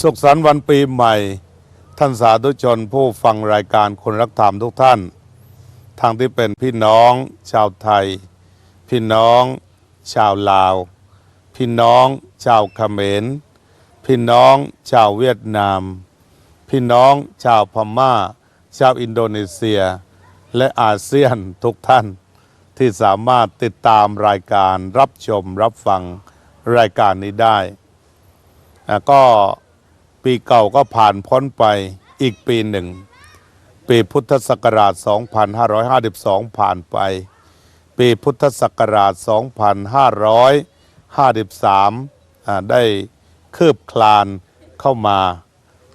สุขสันต์วันปีใหม่ ท่านสาธุชนผู้ฟังรายการคนรักธรรมทุกท่าน ทางที่เป็นพี่น้องชาวไทย พี่น้องชาวลาว พี่น้องชาวเขมร พี่น้องชาวเวียดนาม พี่น้องชาวพม่า ชาวอินโดนีเซีย และอาเซียนทุกท่าน ที่สามารถติดตามรายการรับชมรับฟังรายการนี้ได้ก็ ปีเก่าก็ผ่านพ้นไปอีกปีหนึ่ง ปีพุทธศักราช 2552 ผ่านไป ปีพุทธศักราช 2553อ่าได้คืบคลานเข้ามา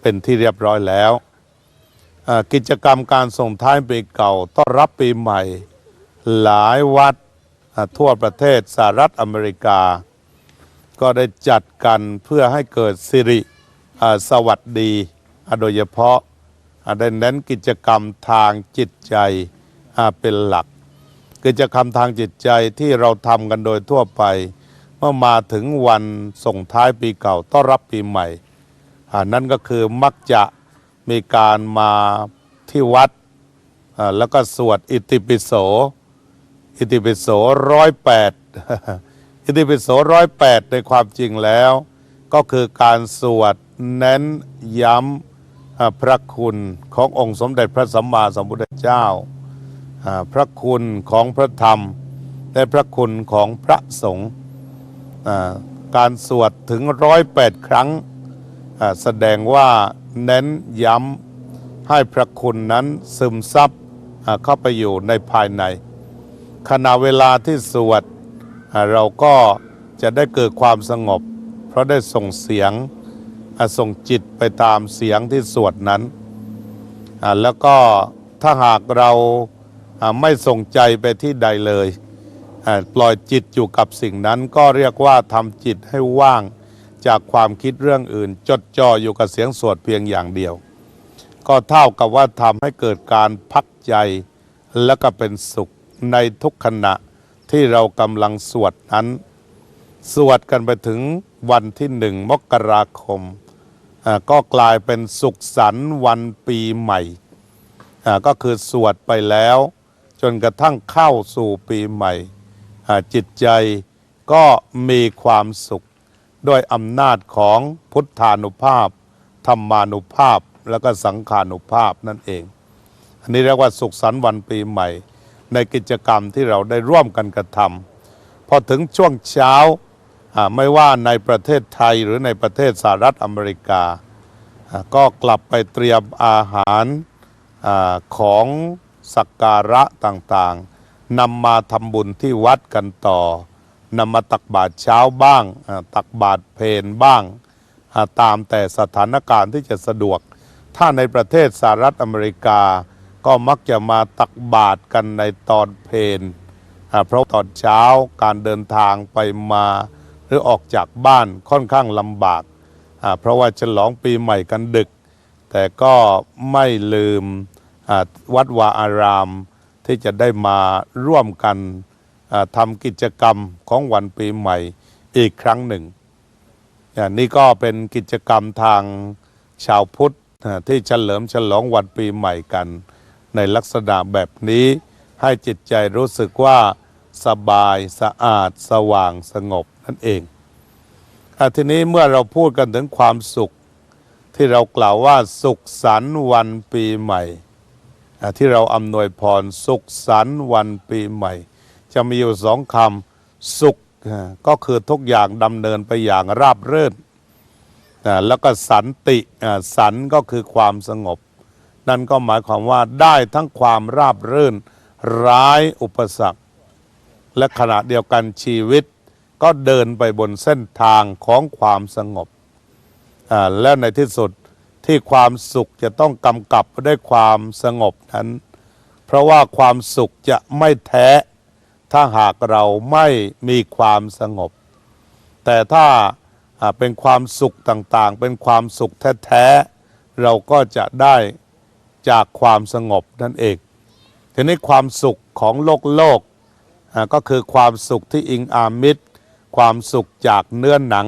เป็นที่เรียบร้อยแล้วกิจกรรมการส่งท้ายปีเก่าต้อนรับปีใหม่ หลายวัดทั่วประเทศสหรัฐอเมริกา ก็ได้จัดกันเพื่อให้เกิดสิริ สวัสดีโดยเฉพาะได้เน้นกิจกรรมทางจิตใจเป็นหลัก กิจกรรมทางจิตใจที่เราทำกันโดยทั่วไป เมื่อมาถึงวันส่งท้ายปีเก่าต้อนรับปีใหม่นั่นก็คือมักจะมีการมาที่วัดแล้วก็สวดอิติปิโส อิติปิโสร้อยแปดอิติปิโสร้อยแปดในความจริงแล้ว ก็คือการสวดเน้นย้ำพระคุณขององค์สมเด็จพระสัมมาสัมพุทธเจ้า พระคุณของพระธรรม และพระคุณของพระสงฆ์การสวดถึงร้อยแปดครั้ง แสดงว่าเน้นย้ำให้พระคุณนั้นซึมซับเข้าไปอยู่ในภายใน ขณะเวลาที่สวดเราก็จะได้เกิดความสงบ เพราะได้ส่งเสียงส่งจิตไปตามเสียงที่สวดนั้น แล้วก็ถ้าหากเราไม่ส่งใจไปที่ใดเลย ปล่อยจิตอยู่กับสิ่งนั้นก็เรียกว่าทำจิตให้ว่างจากความคิดเรื่องอื่น จดจ่ออยู่กับเสียงสวดเพียงอย่างเดียว ก็เท่ากับว่าทำให้เกิดการพักใจและก็เป็นสุขในทุกขณะที่เรากำลังสวดนั้น สวดกันไปถึงวันที่หนึ่งมกราคมอ่าก็กลายเป็นสุขสันต์วันปีใหม่อ่าก็คือสวดไปแล้ว จนกระทั่งเข้าสู่ปีใหม่อ่าจิตใจก็มีความสุขด้วยอำนาจของพุทธานุภาพ ธรรมานุภาพ แล้วก็สังขานุภาพนั่นเอง อันนี้เรียกว่าสุขสันต์วันปีใหม่ ในกิจกรรมที่เราได้ร่วมกันกระทำพอถึงช่วงเช้า ไม่ว่าในประเทศไทยหรือในประเทศสหรัฐอเมริกา ก็กลับไปเตรียมอาหารอของสักการะต่างๆนำมาทำบุญที่วัดกันต่อนำมาตักบาตรเช้าบ้าง ตักบาตรเพนบ้าง ตามแต่สถานการณ์ที่จะสะดวก ถ้าในประเทศสหรัฐอเมริกา ก็มักจะมาตักบาตรกันในตอนเพนเพราะตอนเช้าการเดินทางไปมา รือออกจากบ้านค่อนข้างลำบากเพราะว่าฉลองปีใหม่กันดึก แต่ก็ไม่ลืมวัดวาอารามที่จะได้มาร่วมกันทำกิจกรรมของวันปีใหม่อีกครั้งหนึ่งนี่ก็เป็นกิจกรรมทางชาวพุทธที่เฉลิมฉลองวันปีใหม่กัน ในลักษณะแบบนี้ให้จิตใจรู้สึกว่า สบายสะอาด สว่างสงบนั่นเองอทีนี้เมื่อเราพูดกันถึงความสุข ที่เรากล่าวว่าสุขสันต์วันปีใหม่ที่เราอำนวยพรสุขสันต์วันปีใหม่ จะมีอยู่สองคำสุขก็คือทุกอย่างดำเนินไปอย่างราบรื่นอ่าแล้วก็สันติสันก็คือความสงบ นั่นก็หมายความว่าได้ทั้งความราบรื่น ร้ายอุปสรรค และขณะเดียวกันชีวิต ก็เดินไปบนเส้นทางของความสงบอ่าแล้วในที่สุดที่ความสุขจะต้องกำกับด้วยความสงบนั้น เพราะว่าความสุขจะไม่แท้ ถ้าหากเราไม่มีความสงบ แต่ถ้าอ่าเป็นความสุขต่างๆ เป็นความสุขแท้ๆเราก็จะได้จากความสงบนั่นเองทีนี้ความสุขของโลกโลก ก็คือความสุขที่อิงอามิตร ความสุขจากเนื้อหนัง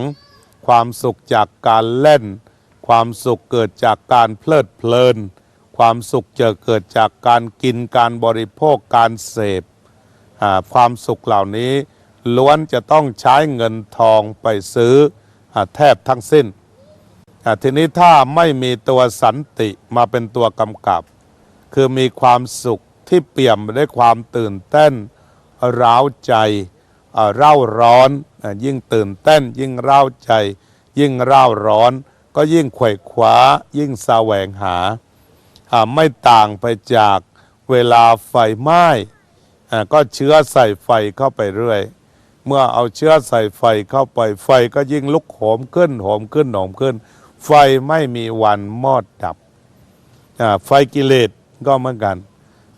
ความสุขจากการเล่น ความสุขเกิดจากการเพลิดเพลิน ความสุขจะเกิดจากการกินการบริโภคการเสพความสุขเหล่านี้ ล้วนจะต้องใช้เงินทองไปซื้ออแทบทั้งสิ้นทีนี้ถ้าไม่มีตัวสันติมาเป็นตัวกำกับ คือมีความสุขที่เปี่ยมไปด้วยความตื่นเต้น ร้าวใจเร่าร้อนยิ่งตื่นเต้น ยิ่งเร่าใจ ยิ่งเร่าร้อน ก็ยิ่งไขว่คว้า ยิ่งแสวงหา ไม่ต่างไปจากเวลาไฟไหม้ก็เชื้อใส่ไฟเข้าไปเรื่อย เมื่อเอาเชื้อใส่ไฟเข้าไปไฟก็ยิ่งลุกโหมขึ้นโหมขึ้นโหมขึ้น ไฟไม่มีวันมอดดับไฟกิเลสก็เหมือนกัน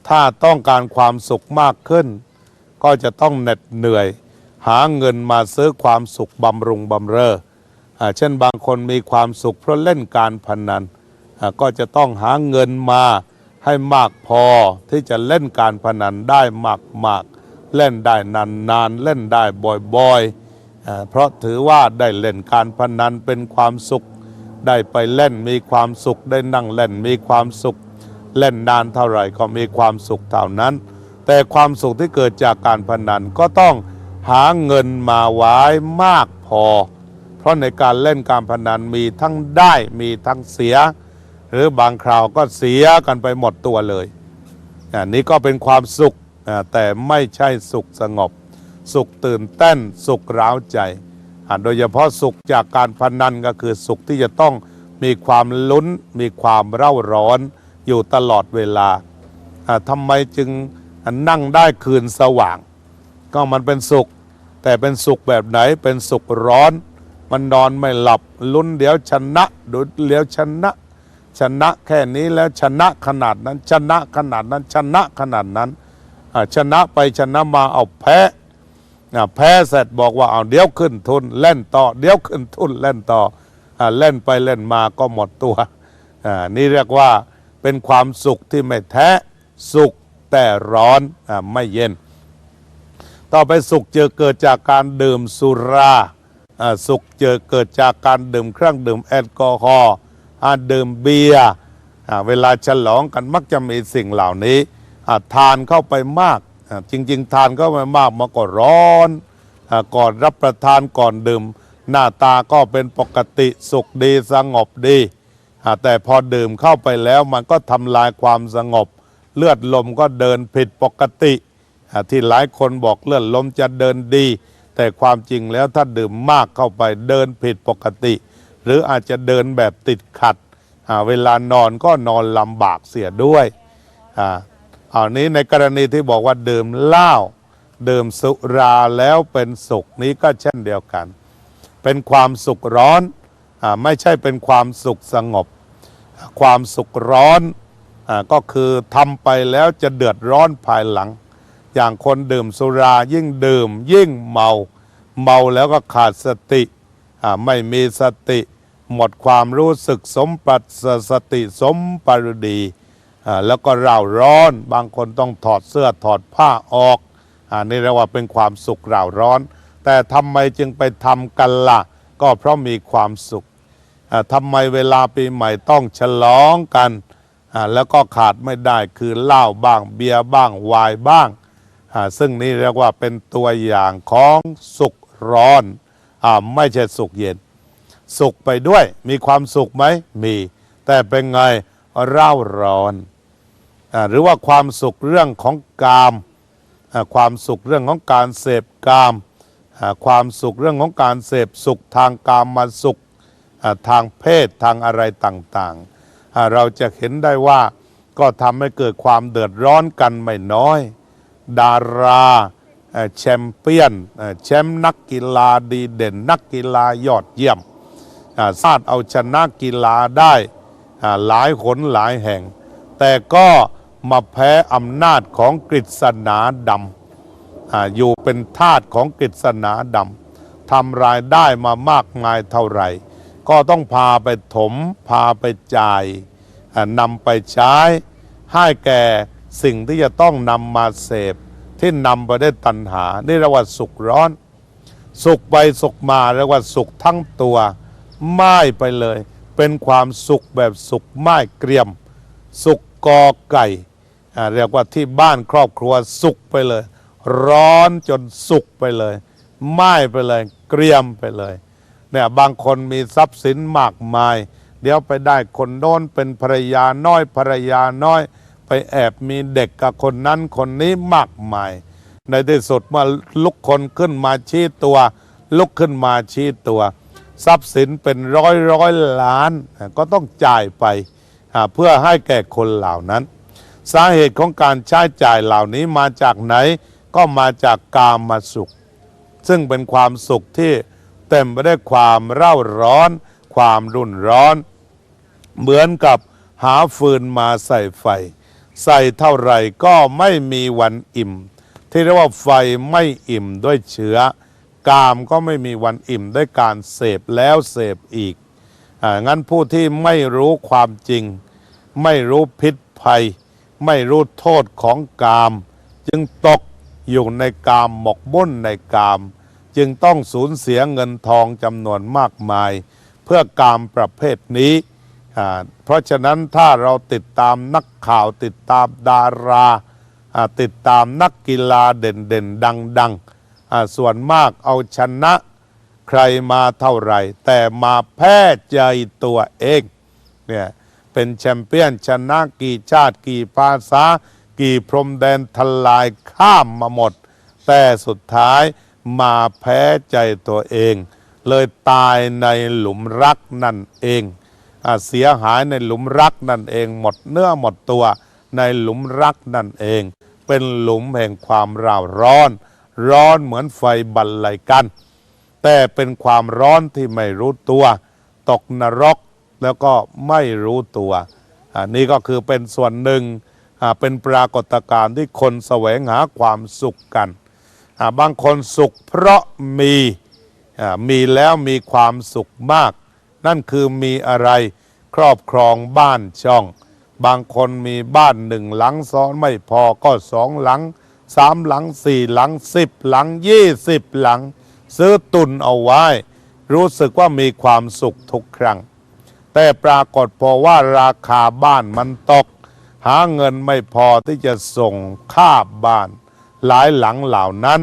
ถ้าต้องการความสุขมากขึ้น ก็จะต้องเหน็ดเหนื่อย หาเงินมาซื้อความสุขบำรุงบำเรอเช่นบางคนมีความสุขเพราะเล่นการพนันก็จะต้องหาเงินมาให้มากพอที่จะเล่นการพนันได้มากๆ เล่นได้นานๆ เล่นได้บ่อยๆอ่าเพราะถือว่าได้เล่นการพนันเป็นความสุข ได้ไปเล่นมีความสุขได้นั่งเล่นมีความสุข เล่นนานเท่าไหร่ก็มีความสุขเท่านั้น แต่ความสุขที่เกิดจากการพนันก็ต้องหาเงินมาไว้มากพอ เพราะในการเล่นการพนันมีทั้งได้มีทั้งเสีย หรือบางคราวก็เสียกันไปหมดตัวเลยอันนี้ก็เป็นความสุขอ่าแต่ไม่ใช่สุขสงบ สุขตื่นเต้นสุขร้าวใจอ่าโดยเฉพาะสุขจากการพนันก็คือสุขที่จะต้องมีความลุ้น มีความเร่าร้อนอยู่ตลอดเวลาอ่าทำไมจึง นั่งได้คืนสว่าง ก็มันเป็นสุข แต่เป็นสุขแบบไหนเป็นสุขร้อน มันนอนไม่หลับลุ้นเดี๋ยวชนะดูเดี๋ยวชนะ ชนะแค่นี้แล้วชนะขนาดนั้น ชนะขนาดนั้น ชนะขนาดนั้นชนะไปชนะมาเอาแพ้แพ้เสร็จบอกว่าเอาเดี๋ยวขึ้นทุนเล่นต่อ เดี๋ยวขึ้นทุนเล่นต่ออเล่นไปเล่นมาก็หมดตัวนี่เรียกว่าเป็นความสุขที่ไม่แท้สุข แต่ร้อนอไม่เย็น ต่อไปสุขเจอเกิดจากการดื่มสุราสุขเจอเกิดจากการดื่มเครื่องดื่มแอลกอฮอล์ดื่มเบียร์เวลาฉลองกันมักจะมีสิ่งเหล่านี้ทานเข้าไปมาก จริง ๆ ทานเข้าไปมากมันก็ร้อนอก่อนรับประทานก่อนดื่ม หน้าตาก็เป็นปกติสุขดีสงบดี แต่พอดื่มเข้าไปแล้วมันก็ทำลายความสงบ เลือดลมก็เดินผิดปกติ ที่หลายคนบอกเลือดลมจะเดินดี แต่ความจริงแล้วถ้าดื่มมากเข้าไปเดินผิดปกติ หรืออาจจะเดินแบบติดขัด เวลานอนก็นอนลำบากเสียด้วยอ่าอันนี้ในกรณีที่บอกว่าดื่มเหล้าดื่มสุราแล้วเป็นสุขนี้ก็เช่นเดียวกัน เป็นความสุขร้อนอไม่ใช่เป็นความสุขสงบ ความสุขร้อน ก็คือทำไปแล้วจะเดือดร้อนภายหลัง อย่างคนดื่มสุรายิ่งดื่ม ยิ่งเมา เมาแล้วก็ขาดสติไม่มีสติ หมดความรู้สึกสมปรัสสติสมปรดีแล้วก็เร่าร้อนบางคนต้องถอดเสื้อถอดผ้าออกอานี่เรียกว่าเป็นความสุขเร่าร้อน แต่ทำไมจึงไปทำกันละ่ะ ก็เพราะมีความสุขทำไมเวลาปีใหม่ต้องฉลองกัน แล้วก็ขาดไม่ได้คือเหล้าบ้างเบียร์บ้างไวน์บ้างอ่าซึ่งนี่เรียกว่าเป็นตัวอย่างของสุขร้อนอ่าไม่ใช่สุขเย็น สุขไปด้วยมีความสุขไหมมี แต่เป็นไงเร่าร้อนอาหรือว่าความสุขเรื่องของกามอ่าความสุขเรื่องของการเสพกามอ่าความสุขเรื่องของการเสพสุขทางกามมาสุขอ่าทางเพศทางอะไรต่างๆ เราจะเห็นได้ว่าก็ทำให้เกิดความเดือดร้อนกันไม่น้อย ดาราแชมเปี้ยนแชมป์นักกีฬาดีเด่น นักกีฬายอดเยี่ยมอ่าสามารถเอาชนะกีฬาได้หลายหนหลายแห่ง แต่ก็มาแพ้อำนาจของกฤษณาดำอยู่เป็นทาสของกฤษณาดำทำรายได้มามากมายเท่าไหร่ ก็ต้องพาไปถม พาไปจ่ายนำไปใช้ ให้แก่สิ่งที่จะต้องนำมาเสพ ที่นำไปได้ตัณหานี่เรียกว่าสุขร้อน สุขไปสุขมาเรียกว่าสุขทั้งตัวไม่ไปเลย เป็นความสุขแบบสุขไม้เกรียม สุขกอไก่เรียกว่าที่บ้านครอบครัวสุขไปเลย ร้อนจนสุขไปเลยไหม้ไปเลย เกรียมไปเลย เนี่ยบางคนมีทรัพย์สินมากมาย เดี๋ยวไปได้คนโน้นเป็นภรรยาน้อยภรรยาน้อย ไปแอบมีเด็กกับคนนั้นคนนี้มากมาย ในที่สุดเมื่อลุกคนขึ้นมาชี้ตัว ลุกขึ้นมาชี้ตัว ทรัพย์สินเป็นร้อยร้อยล้าน ก็ต้องจ่ายไปเพื่อให้แก่คนเหล่านั้น สาเหตุของการใช้จ่ายเหล่านี้มาจากไหนก็มาจากกามมาสุข ซึ่งเป็นความสุขที่ เต็มไปด้วยความเร่าร้อน ความรุนร้อน เหมือนกับหาฟืนมาใส่ไฟ ใส่เท่าไหร่ก็ไม่มีวันอิ่ม ที่เรียกว่าไฟไม่อิ่มด้วยเชื้อกามก็ไม่มีวันอิ่มด้วยการเสพแล้วเสพอีกอ่างั้นผู้ที่ไม่รู้ความจริง ไม่รู้พิษภัย ไม่รู้โทษของกาม จึงตกอยู่ในกามหมกมุ่นในกาม จึงต้องสูญเสียเงินทองจำนวนมากมาย เพื่อกามประเภทนี้ เพราะฉะนั้นถ้าเราติดตามนักข่าวติดตามดารา ติดตามนักกีฬาเด่นๆ ดังๆ ส่วนมากเอาชนะใครมาเท่าไหร่ แต่มาแพ้ใจตัวเองเนี่ยเป็นแชมเปี้ยนชนะกี่ชาติกี่ภาษา กี่พรมแดนทลายข้ามมาหมด แต่สุดท้าย มาแพ้ใจตัวเอง เลยตายในหลุมรักนั่นเองอเสียหายในหลุมรักนั่นเอง หมดเนื้อหมดตัวในหลุมรักนั่นเอง เป็นหลุมแห่งความร่าวร้อน ร้อนเหมือนไฟบรรลัยกัน แต่เป็นความร้อนที่ไม่รู้ตัว ตกนรกแล้วก็ไม่รู้ตัวอันนี้ก็คือเป็นส่วนหนึ่งเป็นปรากฏการณ์ที่คนแสวงหาความสุขกัน บางคนสุขเพราะมีมีแล้วมีความสุขมาก นั่นคือมีอะไรครอบครองบ้านช่อง บางคนมีบ้านหนึ่งหลังซ้อนไม่พอก็สองหลังสามหลังสี่หลังสิบหลังยี่สิบหลัง ซื้อตุนเอาไว้ รู้สึกว่ามีความสุขทุกครั้ง แต่ปรากฏพอว่าราคาบ้านมันตก หาเงินไม่พอที่จะส่งค่าบ้าน หลายหลังเหล่านั้น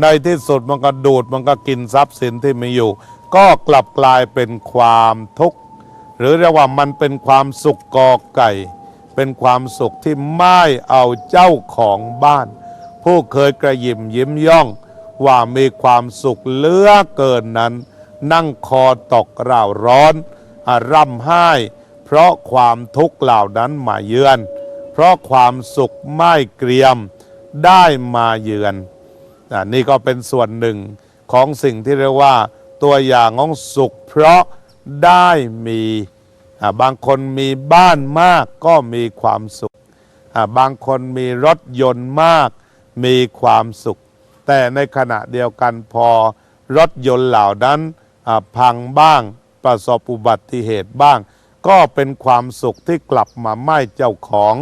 ในที่สุดมันก็ดูดมันก็กินทรัพย์สินที่มีอยู่ ก็กลับกลายเป็นความทุกข์หรือเรียกว่ามันเป็นความสุขกอไก่ เป็นความสุขที่ไม่เอาเจ้าของบ้าน ผู้เคยกระยิมยิ้มย่อง ว่ามีความสุขเลือเกินนั้น นั่งคอตกร่าวร้อนอร่ำไห้ เพราะความทุกข์เหล่านั้นมาเยือน เพราะความสุขไม่เกรียม ได้มาเยือนอ่านี่ก็เป็นส่วนหนึ่งของสิ่งที่เรียกว่าตัวอย่างของสุข เพราะได้มีอ่าบางคนมีบ้านมากก็มีความสุขอ่าบางคนมีรถยนต์มากมีความสุข แต่ในขณะเดียวกันพอรถยนต์เหล่านั้นอ่าพังบ้างประสบอุบัติเหตุบ้าง ก็เป็นความสุขที่กลับมาไม่เจ้าของ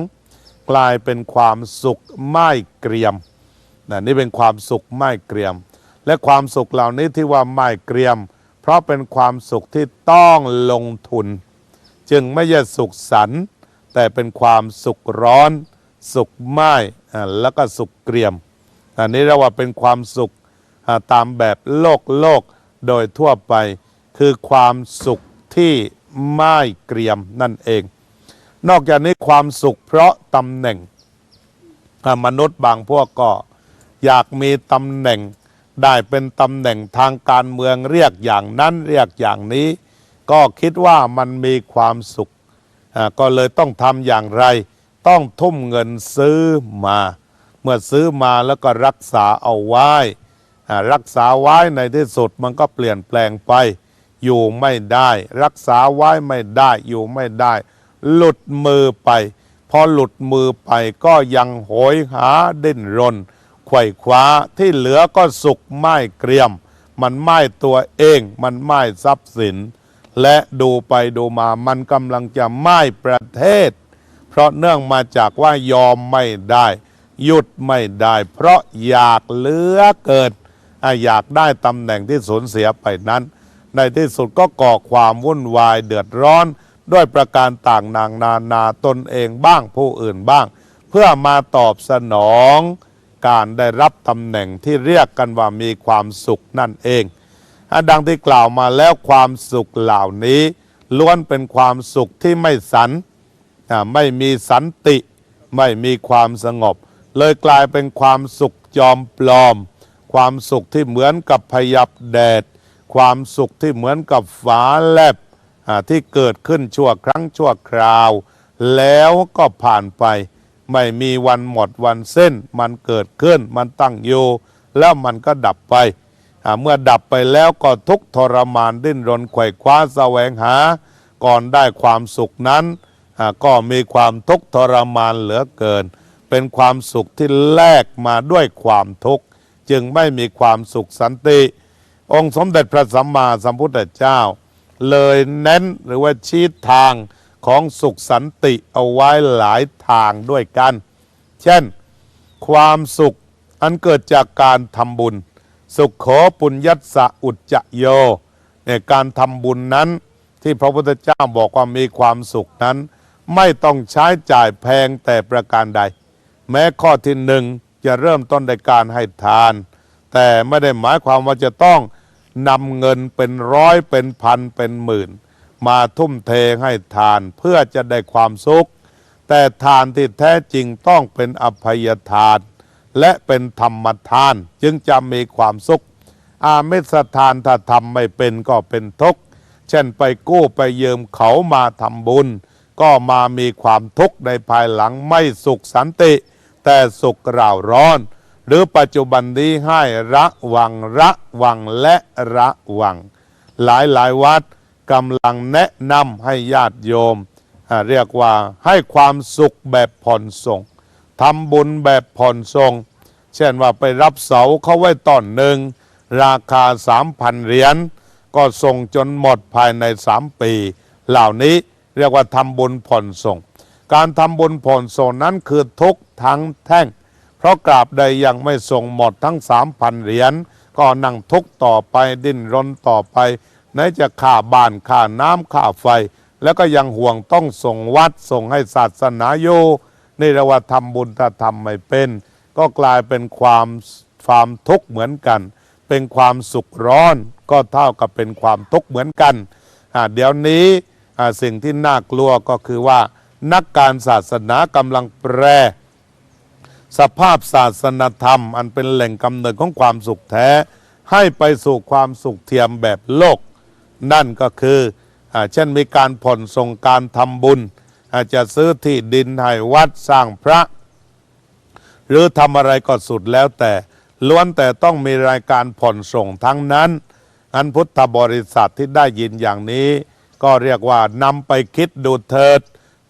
กลายเป็นความสุขไม่เกรียมนะนี่เป็นความสุขไม่เกรียม และความสุขเหล่านี้ที่ว่าไม่เกรียม เพราะเป็นความสุขที่ต้องลงทุน จึงไม่ใช่สุขสันแต่เป็นความสุขร้อน สุขไหม้อ่แล้วก็สุขเกรียมอันนี้เรียกว่าเป็นความสุขตามแบบโลกโลกโดยทั่วไป คือความสุขที่ไม่เกรียมนั่นเอง นอกจากนี้ความสุขเพราะตำแหน่ง มนุษย์บางพวกก็อยากมีตำแหน่งได้เป็นตำแหน่งทางการเมืองเรียกอย่างนั้นเรียกอย่างนี้ ก็คิดว่ามันมีความสุข ก็เลยต้องทำอย่างไร ต้องทุ่มเงินซื้อมา เมื่อซื้อมาแล้วก็รักษาเอาไว้ รักษาไว้ในที่สุดมันก็เปลี่ยนแปลงไป อยู่ไม่ได้ รักษาไว้ไม่ได้อยู่ไม่ได้ หลุดมือไป พอหลุดมือไปก็ยังโหยหาดิ้นรนไขว่คว้าที่เหลือก็สุขไม่เกรียม มันไม่ตัวเองมันไม่ทรัพย์สิน และดูไปดูมามันกำลังจะไม่ประเทศ เพราะเนื่องมาจากว่ายอมไม่ได้ หยุดไม่ได้ เพราะอยากเหลือเกินอยากได้ตำแหน่งที่สูญเสียไปนั้น ในที่สุดก็ก่อความวุ่นวายเดือดร้อน ด้วยประการต่างนางนานาตนเองบ้างผู้อื่นบ้าง เพื่อมาตอบสนองการได้รับตำแหน่งที่เรียกกันว่ามีความสุขนั่นเองดังที่กล่าวมาแล้วความสุขเหล่านี้ ล้วนเป็นความสุขที่ไม่สันไม่มีสันติ ไม่มีความสงบ เลยกลายเป็นความสุขจอมปลอม ความสุขที่เหมือนกับพยับแดด ความสุขที่เหมือนกับฟ้าแลบ ที่เกิดขึ้นชั่วครั้งชั่วคราว แล้วก็ผ่านไป ไม่มีวันหมดวันเส้น มันเกิดขึ้นมันตั้งอยู่ แล้วมันก็ดับไป เมื่อดับไปแล้วก็ทุกทรมานดิ้นรนไขว่คว้าแสวงหา ก่อนได้ความสุขนั้น ก็มีความทุกทรมานเหลือเกิน เป็นความสุขที่แลกมาด้วยความทุกข์จึงไม่มีความสุขสันติ องค์สมเด็จพระสัมมาสัมพุทธเจ้า เลยเน้นหรือว่าชี้ทางของสุขสันติเอาไว้หลายทางด้วยกัน เช่น ความสุขอันเกิดจากการทำบุญ สุขโขปุญญัสสะอุจจโยเนี่ยการทำบุญนั้นที่พระพุทธเจ้าบอกว่ามีความสุขนั้น ไม่ต้องใช้จ่ายแพงแต่ประการใด แม้ข้อที่หนึ่งจะเริ่มต้นในการให้ทาน แต่ไม่ได้หมายความว่าจะต้อง นำเงินเป็นร้อยเป็นพันเป็นหมื่น มาทุ่มเทให้ทานเพื่อจะได้ความสุข แต่ทานที่แท้จริงต้องเป็นอภัยทาน และเป็นธรรมทานจึงจะมีความสุข อาเมสทานถ้าทำไม่เป็นก็เป็นทุกข์เช่นไปกู้ไปยืมเขามาทำบุญ ก็มามีความทุกข์ในภายหลังไม่สุขสันติ แต่สุขร่าวร้อน หรือปัจจุบันนี้ให้ระวังระวังและระวัง หลายหลายวัดกำลังแนะนำให้ญาติโยม เรียกว่าให้ความสุขแบบผ่อนส่งทำบุญแบบผ่อนส่ง เช่นว่าไปรับเสาเขาไว้ต้นหนึ่ง ราคาสามพันเหรียญก็ส่งจนหมดภายในสามปี เหล่านี้เรียกว่าทำบุญผ่อนส่ง การทำบุญผ่อนส่งนั้นคือทุกทั้งแท่ง ราะกราบใดยังไม่ส่งหมดทั้งสามพันเหรียญก็นั่งทุกต่อไปดิ้นรนต่อไปไหนจะค่าบ้านค่าน้ำค่าไฟ แล้วก็ยังห่วงต้องส่งวัดส่งให้ศาสนาโยนี่เรียกว่าทำบุญถ้าทำไม่เป็น ก็กลายเป็นความความทุกข์เหมือนกัน เป็นความสุขร้อนก็เท่ากับเป็นความทุกข์เหมือนกันเดี๋ยวนี้สิ่งที่น่ากลัวก็คือว่านักการศาสนากำลังแปร สภาพศาสนธรรม อันเป็นแหล่งกำเนิดของความสุขแท้ ให้ไปสู่ความสุขเทียมแบบโลก นั่นก็คืออเช่นมีการผ่อนส่งการทำบุญ อาจจะซื้อที่ดินให้วัดสร้างพระ หรือทำอะไรก็สุดแล้วแต่ ล้วนแต่ต้องมีรายการผ่อนส่งทั้งนั้น อันพุทธบริษัทที่ได้ยินอย่างนี้ ก็เรียกว่านำไปคิดดูเถิด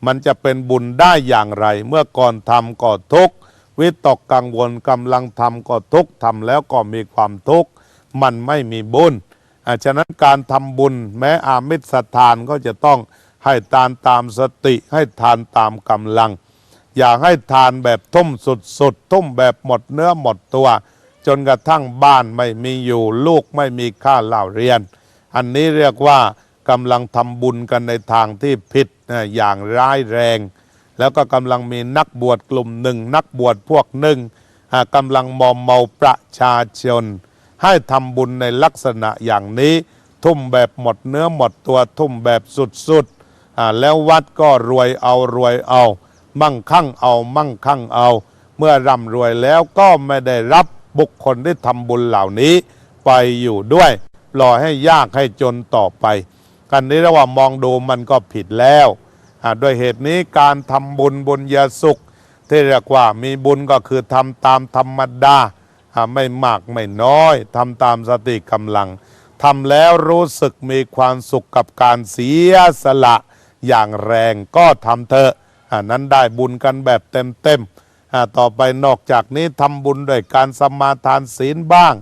มันจะเป็นบุญได้อย่างไร เมื่อก่อนทำก็ทุกข์ วิตกกังวลกำลังทำก็ทุกทำแล้วก็มีความทุกข์มันไม่มีบุญอาฉะนั้นการทำบุญแม้อามิสทานก็จะต้องให้ทานตามสติให้ทานตามกำลัง อย่าให้ทานแบบทุ่มสุดๆทุ่มแบบหมดเนื้อหมดตัว จนกระทั่งบ้านไม่มีอยู่ลูกไม่มีค่าเล่าเรียน อันนี้เรียกว่ากำลังทำบุญกันในทางที่ผิดอย่างร้ายแรง แล้วก็กำลังมีนักบวชกลุ่มหนึ่ง นักบวชพวกหนึ่งอ่ากำลังมอมเมาประชาชน ให้ทำบุญในลักษณะอย่างนี้ ทุ่มแบบหมดเนื้อหมดตัวทุ่มแบบสุดๆแล้ววัดก็รวยเอารวยเอา มั่งคั่งเอามั่งคั่งเอา เมื่อร่ำรวยแล้วก็ไม่ได้รับบุคคลที่ทำบุญเหล่านี้ไปอยู่ด้วยปล่อยให้ยากให้จนต่อไป กันนี้เรียกว่ามองดูมันก็ผิดแล้ว ด้วยเหตุนี้การทำบุญบุญญาสุข ที่เรียกว่ามีบุญก็คือทำตามธรรมดาไม่มากไม่น้อยทำตามสติกำลังทำแล้วรู้สึกมีความสุขกับการเสียสละอย่างแรงก็ทำเถอะนั้นได้บุญกันแบบเต็มๆต่อไปนอกจากนี้ทำบุญด้วยการสมาทานศีลบ้าง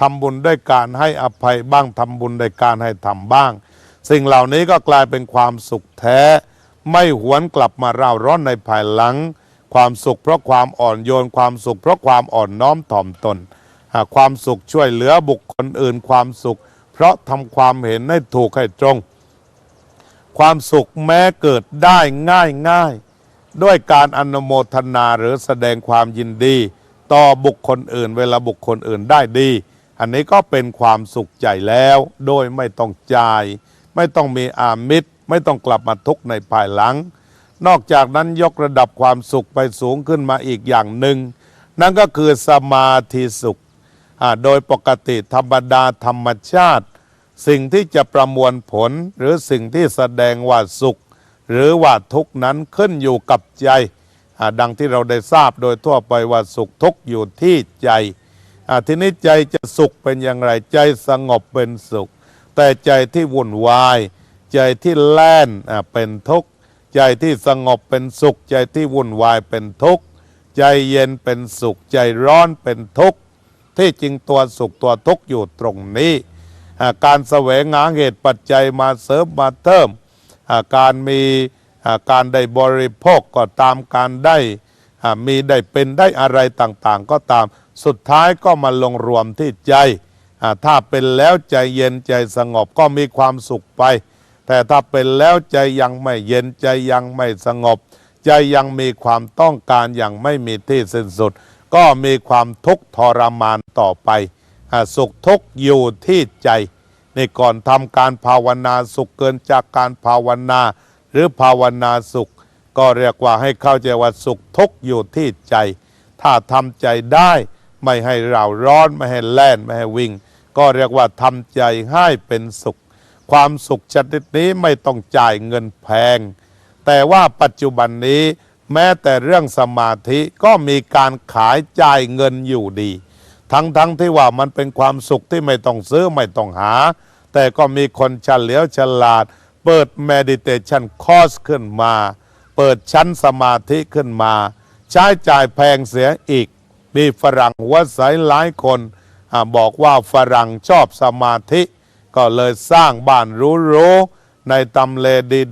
ทำบุญด้วยการให้อภัยบ้างทำบุญด้วยการให้ทำบ้าง สิ่งเหล่านี้ก็กลายเป็นความสุขแท้ ไม่หวนกลับมาเร่าร้อนในภายหลัง ความสุขเพราะความอ่อนโยน ความสุขเพราะความอ่อนน้อมถ่อมตน ความสุขช่วยเหลือบุคคลอื่นความสุข เพราะทำความเห็นให้ถูกให้ตรง ความสุขแม้เกิดได้ง่ายง่ายด้วยการอนุโมทนาหรือแสดงความยินดี ต่อบุคคลอื่น เวลาบุคคลอื่นได้ดี อันนี้ก็เป็นความสุขใจแล้ว โดยไม่ต้องจ่าย ไม่ต้องมีอามิตร ไม่ต้องกลับมาทุกข์ในภายหลัง นอกจากนั้นยกระดับความสุขไปสูงขึ้นมาอีกอย่างหนึ่ง นั่นก็คือสมาธิสุข โดยปกติธรรมดาธรรมชาติ สิ่งที่จะประมวลผลหรือสิ่งที่แสดงว่าสุข หรือว่าทุกข์นั้นขึ้นอยู่กับใจดังที่เราได้ทราบโดยทั่วไปว่าสุขทุกข์อยู่ที่ใจทีนี้ใจจะสุขเป็นอย่างไรใจสงบเป็นสุข แต่ใจที่วุ่นวาย ใจที่แล่นเป็นทุกข์ใจที่สงบเป็นสุข ใจที่วุ่นวายเป็นทุกข์ใจเย็นเป็นสุข ใจร้อนเป็นทุกข์ที่จริงตัวสุขตัวทุกข์อยู่ตรงนี้ การแสวงหาเหตุปัจจัยมาเสริมมาเติมอ่าการมีการได้บริโภคก็ตามการได้มีได้เป็นได้อะไรต่างๆ ก็ตามสุดท้ายก็มาลงรวมที่ใจ ถ้าเป็นแล้วใจเย็นใจสงบก็มีความสุขไป แต่ถ้าเป็นแล้วใจยังไม่เย็นใจยังไม่สงบ ใจยังมีความต้องการอย่างไม่มีที่สิ้นสุด ก็มีความทุกข์ทรมานต่อไปสุขทุกข์อยู่ที่ใจในก่อนทำการภาวนาสุขเกินจากการภาวนา หรือภาวนาสุข ก็เรียกว่าให้เข้าใจว่าสุขทุกข์อยู่ที่ใจ ถ้าทำใจได้ไม่ให้เราร้อนไม่ให้แล่นไม่ให้วิ่ง ก็เรียกว่าทำใจให้เป็นสุข ความสุขชนิดนี้ไม่ต้องจ่ายเงินแพง แต่ว่าปัจจุบันนี้แม้แต่เรื่องสมาธิก็มีการขายจ่ายเงินอยู่ดี ทั้งๆทที่ว่ามันเป็นความสุขที่ไม่ต้องซื้อไม่ต้องหา แต่ก็มีคนเฉลียวฉลาด เปิด meditation course ขึ้นมา เปิดชั้นสมาธิขึ้นมา ใช้จ่ายแพงเสียอีก มีฝรั่งหัวใสหลายคนอบอกว่าฝรั่งชอบสมาธิ ก็เลยสร้างบ้านรู้ๆในตำเล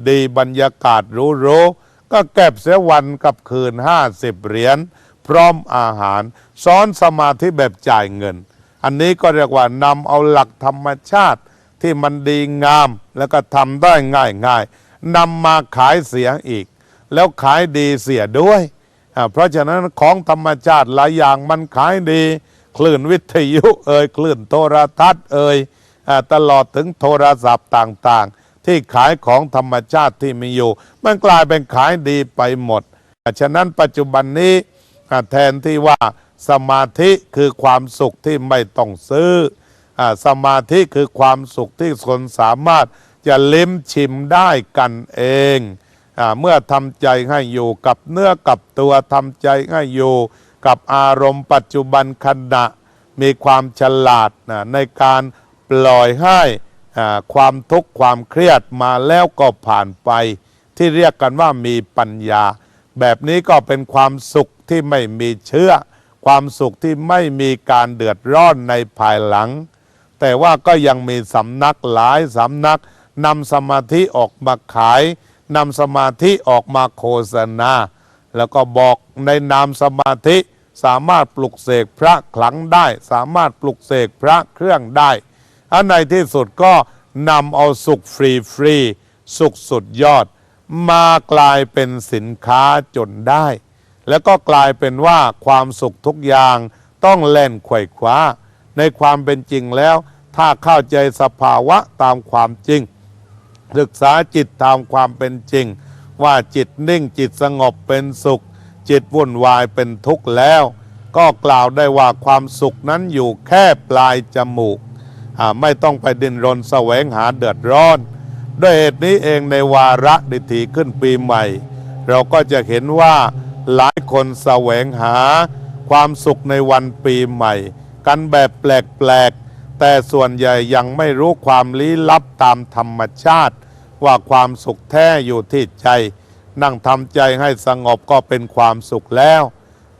ดีๆบรรยากาศรู้ๆก็เก็บเสียวันกับคืน 50 เหรียญพร้อมอาหารสอนสมาธิแบบจ่ายเงิน อันนี้ก็เรียกว่านำเอาหลักธรรมชาติที่มันดีงามแล้วก็ทำได้ง่ายๆนำมาขายเสียอีก แล้วขายดีเสียด้วยเพราะฉะนั้นของธรรมชาติหลายอย่างมันขายดี คลื่นวิทยุเอ่ยคลื่นโทรทัศน์เอ่ย ตลอดถึงโทรศัพท์ต่างๆ ที่ขายของธรรมชาติที่มีอยู่ มันกลายเป็นขายดีไปหมด ฉะนั้นปัจจุบันนี้แทนที่ว่าสมาธิคือความสุขที่ไม่ต้องซื้ออสมาธิคือความสุขที่คนสามารถจะลิ้มชิมได้กันเองอเมื่อทำใจให้อยู่กับเนื้อกับตัวทำใจให้อยู่กับอารมณ์ปัจจุบันขณะมีความฉลาดในการ ปล่อยให้ความทุกข์ความเครียดมาแล้วก็ผ่านไป ที่เรียกกันว่ามีปัญญา แบบนี้ก็เป็นความสุขที่ไม่มีเชื้อ ความสุขที่ไม่มีการเดือดร้อนในภายหลัง แต่ว่าก็ยังมีสำนักหลายสำนักนำสมาธิออกมาขายนำสมาธิออกมาโฆษณา แล้วก็บอกในนามสมาธิสามารถปลุกเสกพระขลังได้ สามารถปลุกเสกพระเครื่องได้ อันในที่สุดก็นำเอาสุขฟรีฟรีๆสุขสุดยอด มากลายเป็นสินค้าจนได้ แล้วก็กลายเป็นว่าความสุขทุกอย่างต้องเล่นไขว่คว้า ในความเป็นจริงแล้ว ถ้าเข้าใจสภาวะตามความจริง ศึกษาจิตตามความเป็นจริง ว่าจิตนิ่งจิตสงบเป็นสุข จิตวุ่นวายเป็นทุกข์แล้ว ก็กล่าวได้ว่าความสุขนั้นอยู่แค่ปลายจมูก ไม่ต้องไปดินรนแสวงหาเดือดร้อน ด้วยเหตุนี้เองในวาระดิถีขึ้นปีใหม่ เราก็จะเห็นว่าหลายคนแสวงหาความสุขในวันปีใหม่ กันแบบแปลกๆ แต่ส่วนใหญ่ยังไม่รู้ความลี้ลับตามธรรมชาติ ว่าความสุขแท้อยู่ที่ใจ นั่งทำใจให้สงบก็เป็นความสุขแล้ว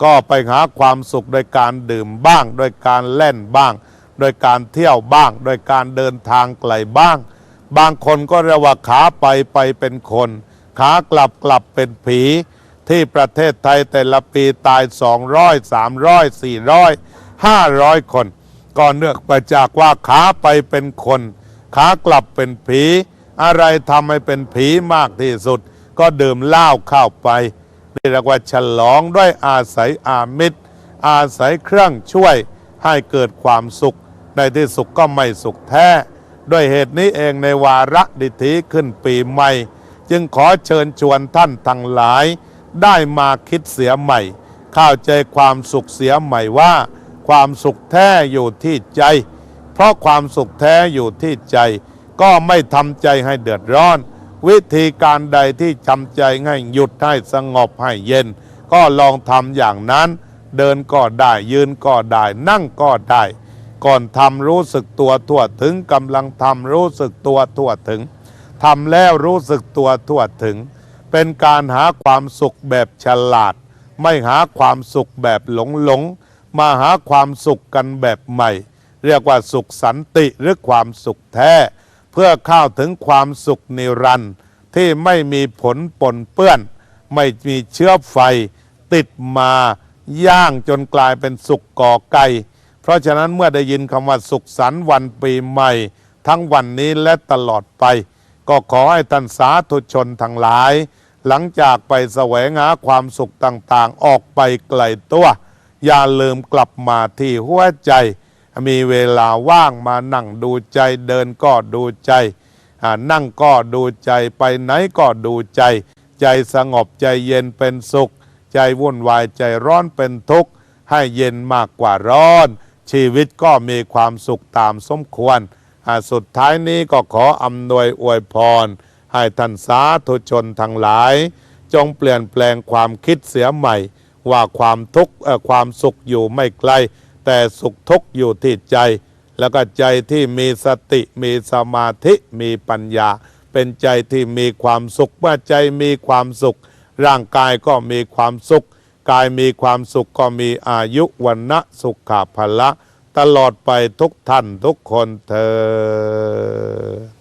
ก็ไปหาความสุขโดยการดื่มบ้าง โดยการเล่นบ้าง โดยการเที่ยวบ้าง โดยการเดินทางไกลบ้าง บางคนก็เรียกว่าขาไปไปเป็นคน ขากลับกลับเป็นผี ที่ประเทศไทยแต่ละปีตาย 200 300 400 500 คนก่อนเนือกไปจากว่าขาไปเป็นคน ขากลับเป็นผี อะไรทำให้เป็นผีมากที่สุด ก็ดื่มเหล้าเข้าไปนี่เรียกว่าฉลองด้วยอาศัยอามิตรอาศัยเครื่องช่วยให้เกิดความสุข ในที่สุขก็ไม่สุขแท้ ด้วยเหตุนี้เองในวาระดิถีขึ้นปีใหม่ จึงขอเชิญชวนท่านทั้งหลาย ได้มาคิดเสียใหม่ เข้าใจความสุขเสียใหม่ว่า ความสุขแท้อยู่ที่ใจ เพราะความสุขแท้อยู่ที่ใจ ก็ไม่ทำใจให้เดือดร้อน วิธีการใดที่ทำใจให้หยุดให้สงบให้เย็น ก็ลองทำอย่างนั้น เดินก็ได้ยืนก็ได้นั่งก็ได้ ก่อนทำรู้สึกตัวทั่วถึงกำลังทำรู้สึกตัวทั่วถึงทำแล้วรู้สึกตัวทั่วถึง เป็นการหาความสุขแบบฉลาด ไม่หาความสุขแบบหลงหลงๆมาหาความสุขกันแบบใหม่ เรียกว่าสุขสันติหรือความสุขแท้ เพื่อเข้าถึงความสุขนิรันดร์ที่ไม่มีผลปนเปื้อน ไม่มีเชื้อไฟ ติดมาย่างจนกลายเป็นสุขก่อไก่ เพราะฉะนั้นเมื่อได้ยินคำว่าสุขสันต์วันปีใหม่ ทั้งวันนี้และตลอดไป ก็ขอให้ท่านสาธุชนทั้งหลาย หลังจากไปแสวงหาความสุขต่างๆ ออกไปไกลตัว อย่าลืมกลับมาที่หัวใจ มีเวลาว่างมานั่งดูใจเดินก็ดูใจนั่งก็ดูใจไปไหนก็ดูใจ ใจสงบใจเย็นเป็นสุข ใจวุ่นวายใจร้อนเป็นทุกข์ ให้เย็นมากกว่าร้อน ชีวิตก็มีความสุขตามสมควร สุดท้ายนี้ก็ขออำนวยอวยพร ให้ท่านสาธุชนทั้งหลาย จงเปลี่ยนแปลงความคิดเสียใหม่ ว่าความทุกข์ความสุขอยู่ไม่ไกล แต่สุขทุกข์อยู่ที่ใจ แล้วก็ใจที่มีสติมีสมาธิมีปัญญา เป็นใจที่มีความสุขเมื่อใจมีความสุข ร่างกายก็มีความสุข กายมีความสุขก็มีอายุวันนะสุขภละ ตลอดไปทุกท่านทุกคนเธอ